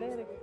lejre,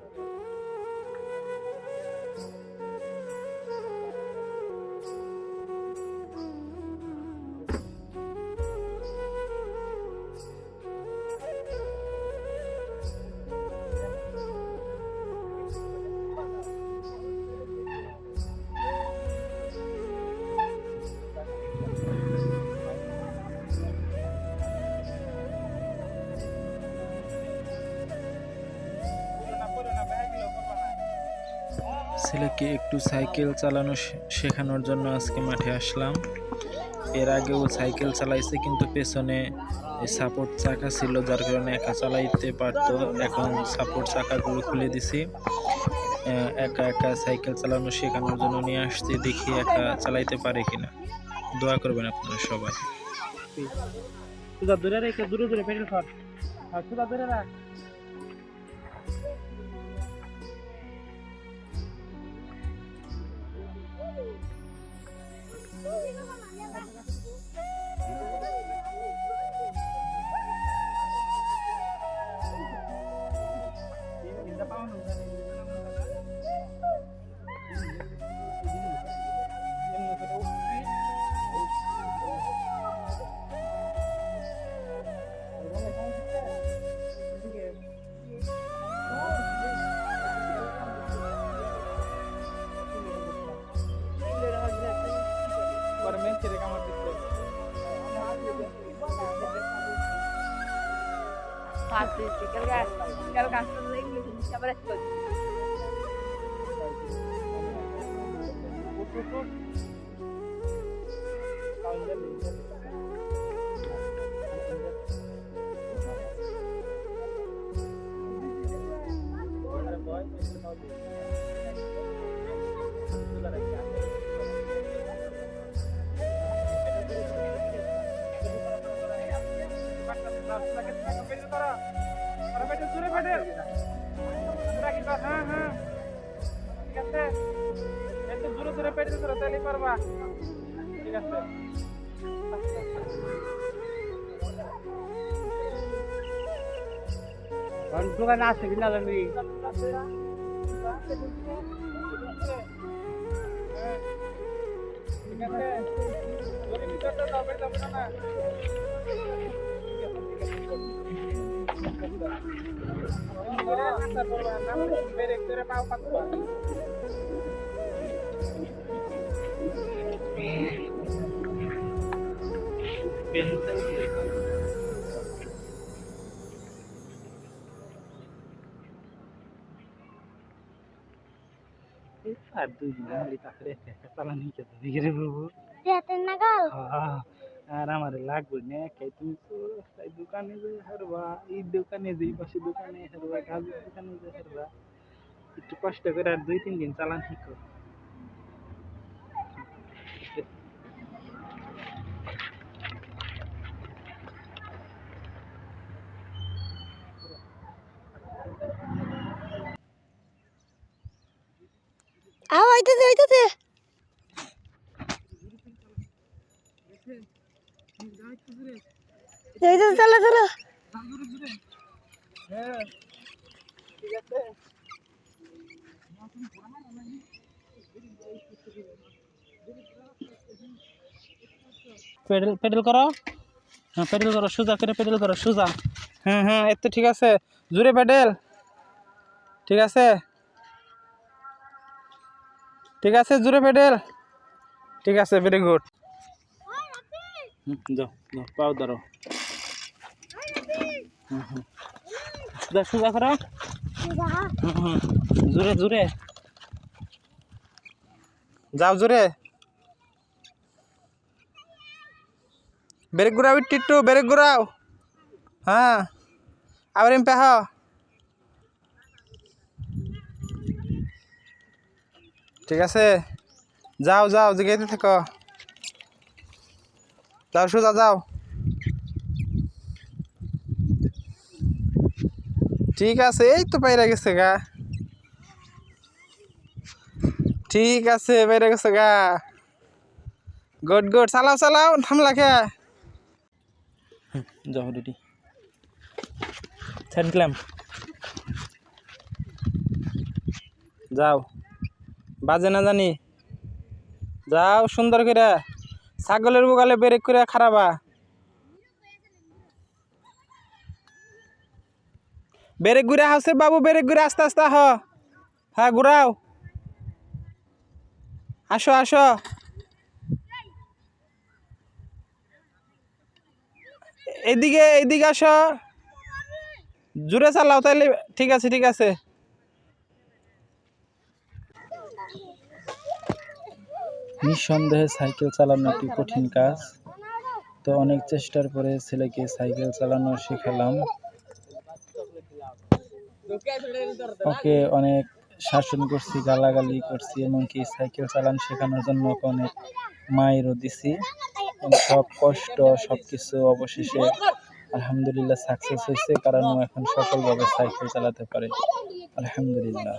ছেলেকে একটু cycle চালানো শেখানোর জন্য আজকে মাঠে আসলাম। এর আগেও সাইকেল চালাইছে, কিন্তু পেছনে সাপোর্ট চাকা ছিল, যার কারণে একা চালাইতে পারতো। এখন সাপোর্ট চাকাগুলো খুলে দিছি। একা একা সাইকেল চালানো শেখানোর জন্য নিয়ে আসছি, দেখি একা চালাইতে পারে কিনা। দোয়া করবেন আপনারা সবাই। দূরে দূরে দূরে আর দূরে রাখ। Oh, মেন ছেড়ে কামার দিচ্ছে হ্যাঁ একটু দূরে দূরে পেটে ধরো তাহলে পারবা ঠিক আছে দোকানে আসে কিনা জানি ঠিক আছে ওর ভিতরটা দাও বেটা বেটা না আর দুই আলি তারপরে চালানি খেতে দিকে রে আহ, আর আমার লাগবে না খাই তুমি দোকানে যে হারবা এই দোকানে যে পাশে দোকানে হারবা গাছের দোকানে যে হারবা একটু কষ্ট করে আর দুই তিন দিন চালান ঠিক কর আইতেছে পেডেল হ্যাঁ পেডেল করো, সোজা করে পেডেল করো, সোজা। হ্যাঁ হ্যাঁ এত ঠিক আছে। জোরে পেডেল। ঠিক আছে? ঠিক আছে জোরে পেডেল ঠিক আছে ভেরি গুড যাও যাও পাও হুম। সোজা করো। জোরে জোরে যাও জোরে ব্রেক ঘুরাও একটু ব্রেক ঘুরাও হ্যাঁ আবার এম পেহ ঠিক আছে? যাও যাও, জিগাইতে থাকো। যাও, সোজা যাও। ঠিক আছে, এই তো বাইরে গেছে গা। ঠিক আছে বাইরে গেছে গা। গুড গুড, চালাও চালাও থামলা কে যাও, রেডি। ছাড়লাম যাও। বাজে না জানি। যাও সুন্দর করে। ছাগলের বুগালে বেরেক করে খারাপা বেরেক ঘুরে হাসে বাবু, বেরেক ঘুরে আস্তে আস্তে হ হ্যাঁ ঘুরাও। আসো আসো। এদিকে এদিকে আসো। জুড়ে চালাও তাহলে ঠিক আছে ঠিক আছে। নিঃসন্দেহে সাইকেল চালানো একটি কঠিন কাজ। তো অনেক চেষ্টার পরে ছেলেকে সাইকেল চালানো শেখালাম। ওকে, অনেক শাসন করছি, গালাগালি করছি, এমনকি সাইকেল চালানো শেখানোর জন্য ওকে অনেক মায়েরও দিছি। সব কষ্ট সব কিছু অবশেষে আলহামদুলিল্লাহ সাকসেস হয়েছে, কারণ এখন সফলভাবে সাইকেল চালাতে পারে। আলহামদুলিল্লাহ।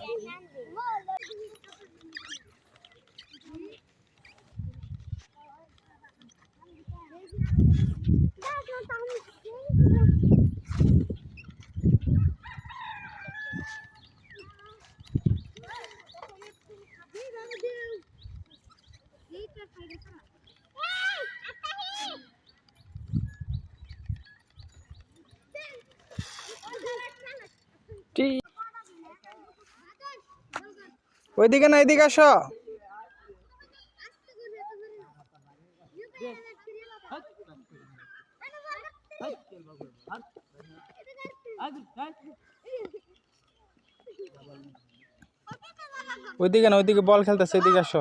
ওইদিকে না এদিকে আসো। ওইদিকে না ওইদিকে বল খেলতেছে এদিকে আসো।